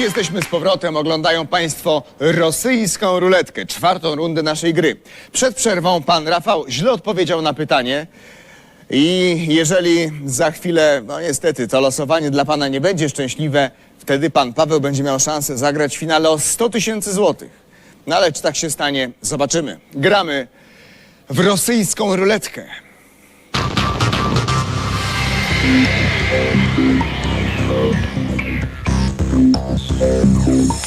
jesteśmy z powrotem. Oglądają Państwo rosyjską ruletkę, czwartą rundę naszej gry. Przed przerwą pan Rafał źle odpowiedział na pytanie. I jeżeli za chwilę, no niestety, to losowanie dla pana nie będzie szczęśliwe, wtedy pan Paweł będzie miał szansę zagrać w finale o 100 tysięcy złotych. No ale czy tak się stanie, zobaczymy. Gramy w rosyjską ruletkę. No,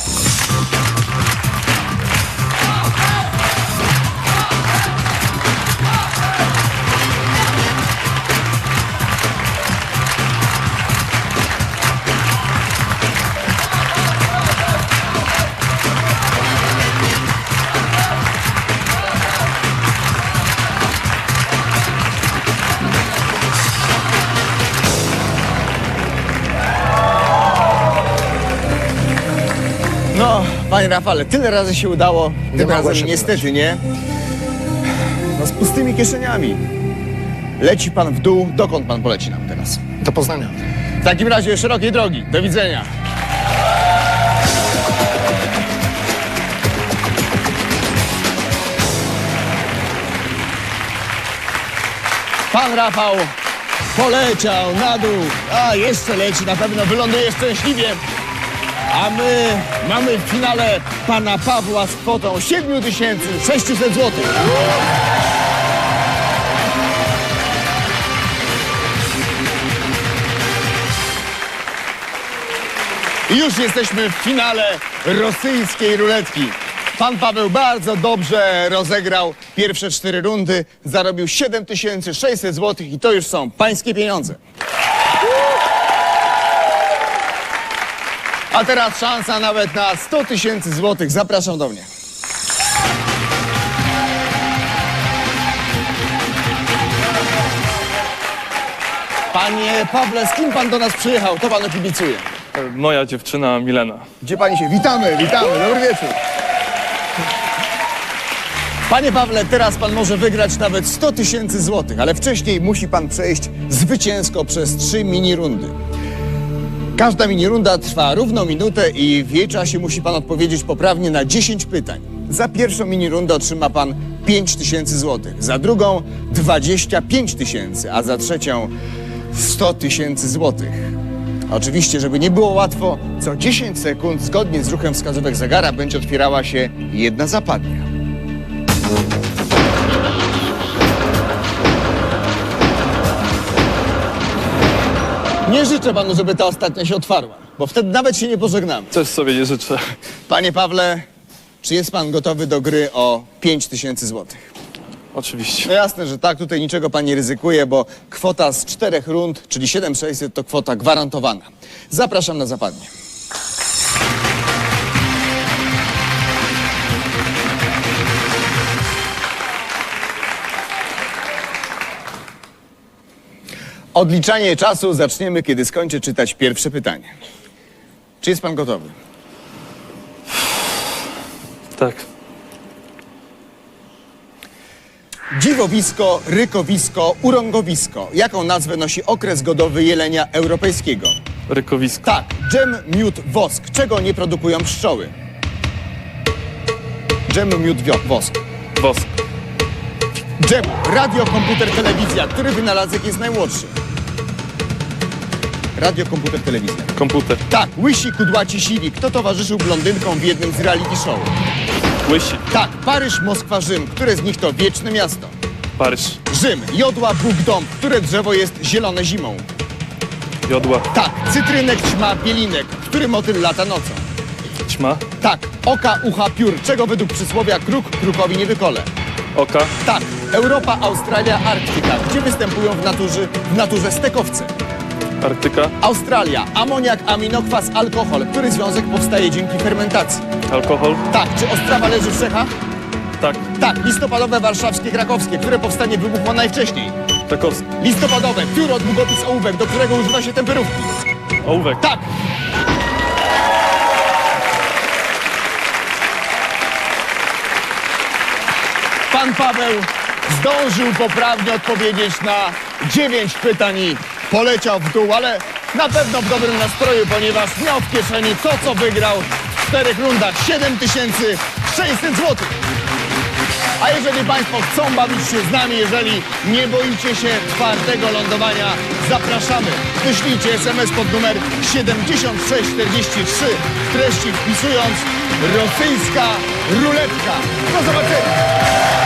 panie Rafale, tyle razy się udało, tym mogło razem niestety nie. No z pustymi kieszeniami. Leci pan w dół, dokąd pan poleci nam teraz? Do Poznania. W takim razie szerokiej drogi, do widzenia. Pan Rafał poleciał na dół, a jeszcze leci, na pewno wyląduje szczęśliwie. A my mamy w finale pana Pawła z kwotą 7600 zł. I już jesteśmy w finale rosyjskiej ruletki. Pan Paweł bardzo dobrze rozegrał pierwsze cztery rundy, zarobił 7600 zł i to już są pańskie pieniądze. A teraz szansa nawet na 100 tysięcy złotych. Zapraszam do mnie. Panie Pawle, z kim pan do nas przyjechał? To panu kibicuje. Moja dziewczyna Milena. Gdzie pani się? Witamy, witamy, dobry wieczór. Panie Pawle, teraz pan może wygrać nawet 100 tysięcy złotych, ale wcześniej musi pan przejść zwycięsko przez trzy mini rundy. Każda mini runda trwa równo minutę i w jej czasie musi pan odpowiedzieć poprawnie na 10 pytań. Za pierwszą mini rundę otrzyma pan 5 tysięcy złotych, za drugą 25 tysięcy, a za trzecią 100 tysięcy złotych. Oczywiście, żeby nie było łatwo, co 10 sekund zgodnie z ruchem wskazówek zegara będzie otwierała się jedna zapadnia. Nie życzę panu, żeby ta ostatnia się otwarła, bo wtedy nawet się nie pożegnamy. Też sobie nie życzę. Panie Pawle, czy jest pan gotowy do gry o 5 tysięcy złotych? Oczywiście. No jasne, że tak, tutaj niczego pan nie ryzykuje, bo kwota z czterech rund, czyli 7600 to kwota gwarantowana. Zapraszam na zapadnie. Odliczanie czasu zaczniemy, kiedy skończę czytać pierwsze pytanie. Czy jest pan gotowy? Tak. Dziwowisko, rykowisko, urągowisko. Jaką nazwę nosi okres godowy jelenia europejskiego? Rykowisko. Tak, dżem, miód, wosk. Czego nie produkują pszczoły? Dżem, miód, wio- wosk. Wosk. Dżem, radio, komputer, telewizja. Który wynalazek jest najmłodszy? Radio, komputer, telewizja. Komputer. Tak, łysi, kudłaci, siwi. Kto towarzyszył blondynkom w jednym z reality show? Łysi. Tak, Paryż, Moskwa, Rzym. Które z nich to wieczne miasto? Paryż. Rzym, jodła, Bóg, dom. Które drzewo jest zielone zimą? Jodła. Tak, cytrynek, ćma, bielinek. Który motyl lata nocą? Ćma. Tak, oka, ucha, piór. Czego według przysłowia kruk krukowi nie wykole? Oka. Tak, Europa, Australia, Arktyka. Gdzie występują w naturze, w naturze stekowce? Arktyka. Australia, amoniak, aminokwas, alkohol. Który związek powstaje dzięki fermentacji? Alkohol. Tak, czy Ostrawa leży w Czechach? Tak. Tak, listopadowe, warszawskie, krakowskie. Które powstanie wybuchło najwcześniej? Krakowski. Listopadowe, pióro, długopis, ołówek, do którego używa się temperówki? Ołówek. Tak. Pan Paweł zdążył poprawnie odpowiedzieć na dziewięć pytań i poleciał w dół, ale Na pewno w dobrym nastroju, ponieważ miał w kieszeni to, co wygrał w czterech rundach. 7600 zł. A jeżeli Państwo chcą bawić się z nami, jeżeli nie boicie się twardego lądowania, zapraszamy. Wyślijcie SMS pod numer 7643 w treści wpisując rosyjska ruletka. Do zobaczenia!